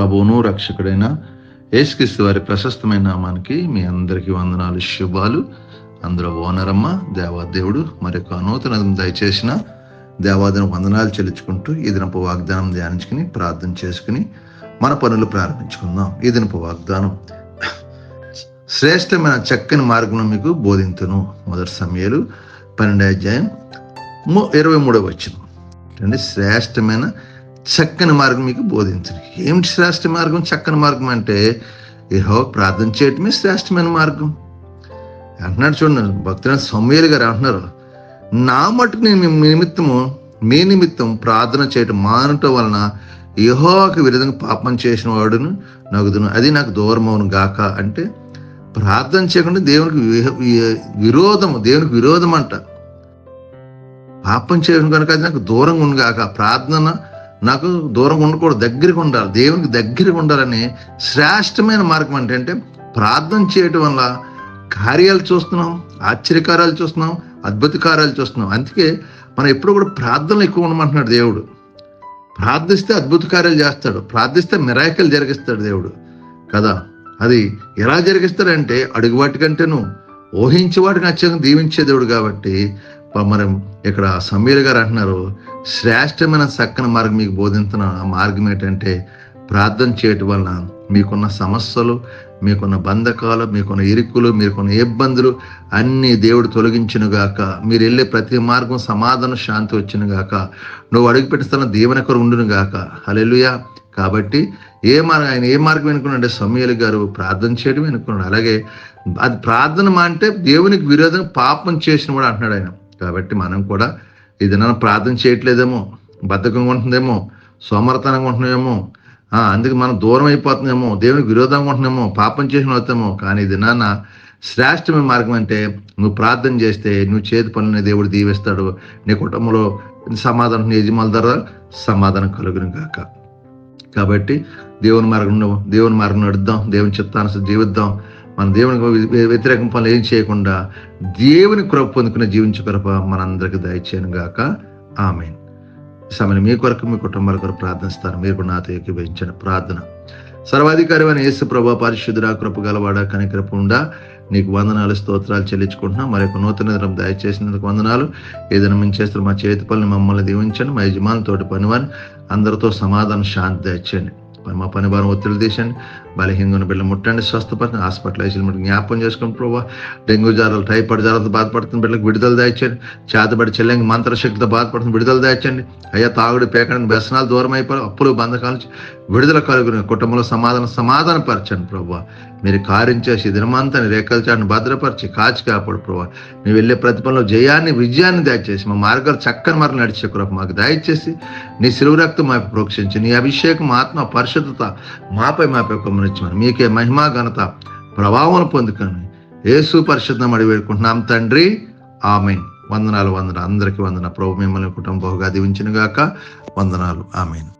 ప్రభువును రక్షకుడైన ఏసుక్రీస్తు వారి ప్రశస్తమైన నామానికి మీ అందరికీ వందనాలు శుభాలు. అందరూ ఓనరమ్మ దేవాదేవుడు మరొక నూతన దయచేసిన దేవాదిన వందనాలు చెల్లించుకుంటూ ఈ దినపు వాగ్దానం ధ్యానించుకుని ప్రార్థన చేసుకుని మన పనులు ప్రారంభించుకుందాం. ఈ దినపు వాగ్దానం శ్రేష్టమైన చక్కని మార్గం మీకు బోధింతును. మొదటి సమయాలు పన్నెండు అధ్యాయం ఇరవై మూడవ వచ్చిన శ్రేష్టమైన చక్కని మార్గం మీకు బోధించను. ఏమిటి శ్రేష్ఠ మార్గం? చక్కని మార్గం అంటే ఏహో ప్రార్థన చేయటమే శ్రేష్టమైన మార్గం. అంటున్నాడు చూడండి భక్తుల సౌమ్యులు గారు అంటున్నారు నా మటుకు నేను నిమిత్తము మీ నిమిత్తం ప్రార్థన చేయటం మానటం వలన ఏహోకి విరుద్ధంగా పాపం చేసిన వాడును నగుదును. అది నాకు దూరం అవును గాక అంటే ప్రార్థన చేయకుండా దేవునికి విరోధం విరోధము దేవునికి విరోధం అంట. పాపం చేయడం కనుక అది నాకు దూరంగా ఉంది గాక ప్రార్థన నాకు దూరంగా ఉండకూడదు దగ్గరికి ఉండాలి దేవునికి దగ్గరికి ఉండాలని శ్రేష్టమైన మార్గం ఏంటంటే ప్రార్థన చేయటం వల్ల కార్యాలు చూస్తున్నాం ఆశ్చర్యకార్యాలు చూస్తున్నాం అద్భుత కార్యాలు చూస్తున్నాం. అందుకే మనం ఎప్పుడు కూడా ప్రార్థనలు ఎక్కువ ఉండమంటున్నాడు దేవుడు. ప్రార్థిస్తే అద్భుత కార్యాలు చేస్తాడు ప్రార్థిస్తే మిరాయికలు జరిగిస్తాడు దేవుడు. కదా? అది ఎలా జరిగిస్తాడంటే అడుగువాటి కంటేను ఊహించే అత్యంత దీవించే దేవుడు కాబట్టి మరి మనం ఇక్కడ సమీర్ గారు అంటున్నారు శ్రేష్టమైన చక్కని మార్గం మీకు బోధించిన ఆ మార్గం ఏంటంటే ప్రార్థన చేయటం వలన మీకున్న సమస్యలు మీకున్న బంధకాలు మీకున్న ఇరుకులు మీకున్న ఇబ్బందులు అన్ని దేవుడు తొలగించును గాక. మీరు వెళ్ళే ప్రతి మార్గం సమాధానం శాంతి వచ్చిన గాక. నువ్వు అడుగుపెట్టిస్తున్న దీవెనకరు ఉండును గాక. హలెలుయా కాబట్టి ఏ మార్గం ఆయన ఏ మార్గం వెనుకున్నాడు సమీయులు గారు ప్రార్థన చేయడం వెనుకున్నాడు. అలాగే అది ప్రార్థన మా అంటే దేవునికి విరోధం పాపం చేసిన వాడు అంటున్నాడు ఆయన. కాబట్టి మనం కూడా ఇది నన్ను ప్రార్థన చేయట్లేదేమో బద్ధకంగా ఉంటుందేమో సోమరతనంగా ఉంటున్నామేమో అందుకు అందుకే మనం దూరం అయిపోతుందేమో దేవునికి విరోధంగా ఉంటున్నామో పాపం చేసిన అవుతామో కానీ ఇది నాన్న శ్రేష్టమైన మార్గం అంటే నువ్వు ప్రార్థన చేస్తే నువ్వు చేతి పనులని దేవుడు దీవిస్తాడు. నీ కుటుంబంలో సమాధానం నీ ద్వారా సమాధానం కలుగును కాక కాబట్టి దేవుని మార్గం దేవుని మార్గం నడుద్దాం దేవుని చిత్తానుసరి జీవిద్దాం. మన దేవునికి వ్యతిరేకం పనులు ఏం చేయకుండా దేవుని కృప పొందుకుని జీవించే కృప మనందరికీ దయచేయను గాక. ఆమె సమయం మీ కొరకు మీ కుటుంబాల కొరకు ప్రార్థిస్తాను. మీరు నాతో ఏకీభవించండి. ప్రార్థన. సర్వాధికారి అని యేసు ప్రభా పరిశుద్ధుడా కృప గలవాడ కనికృప ఉండా. నీకు వందనాలు స్తోత్రాలు చెల్లించుకుంటున్నాం. మరి యొక్క నూతన దినం దయచేసినందుకు వందనాలు. ఏదైనా మేము చేస్తున్న మా చేతి పనులు మమ్మల్ని దీవించండి. మా యజమానులతోటి పనివాని అందరితో సమాధానం శాంతి దయచేయండి. మా పని భారం ఒత్తిడి తీసండి బలహీనంగా బిడ్డ ముట్టండి స్వస్థపరచండి. హాస్పిటల్ వేసి ముట్టి జ్ఞాపకం చేసుకుని ప్రభావ డెంగ్యూ జ్వరాలు టైఫాయిడ్ జ్వరాలతో బాధపడుతున్న బిడ్డలకు విడుదల దాయించండి. చేతబడి చెల్లెంగి మంత్రశక్తితో బాధపడుతున్న విడుదల దాయించండి. అయ్యా తాగుడు పేకడం వ్యసనాలు దూరం అయిపోయి అప్పులు బంధకాల నుంచి విడుదల కలుగుని. కుటుంబంలో సమాధానం సమాధాన పరచండి ప్రభావ. మీరు కార్యం చేసి దినమంతా రేఖల భద్రపరిచి కాచి కాపాడు ప్రభావ. మేము వెళ్ళే ప్రతిఫలంలో జయాన్ని విజయాన్ని దయచేసి మా మార్గాలు చక్కని మరలు నడిచే కృప మాకు దయచేసి నీ సిలువు రక్తం మాపై ప్రోక్షించి నీ అభిషేకం ఆత్మ పరిశుద్ధత మాపై మాపై కొమ్మనిచ్చమని మీకే మహిమా ఘనత ప్రభావం పొందుకొని ఏసు పరిశుద్ధం అడిగి వేడుకుంటున్నాం తండ్రి. ఆమె వందనాలు వందన అందరికీ వందన ప్రభు మిమ్మల్ని కుటుంబం బహుగా దీవించిన గాక వందనాలు. ఆమెను.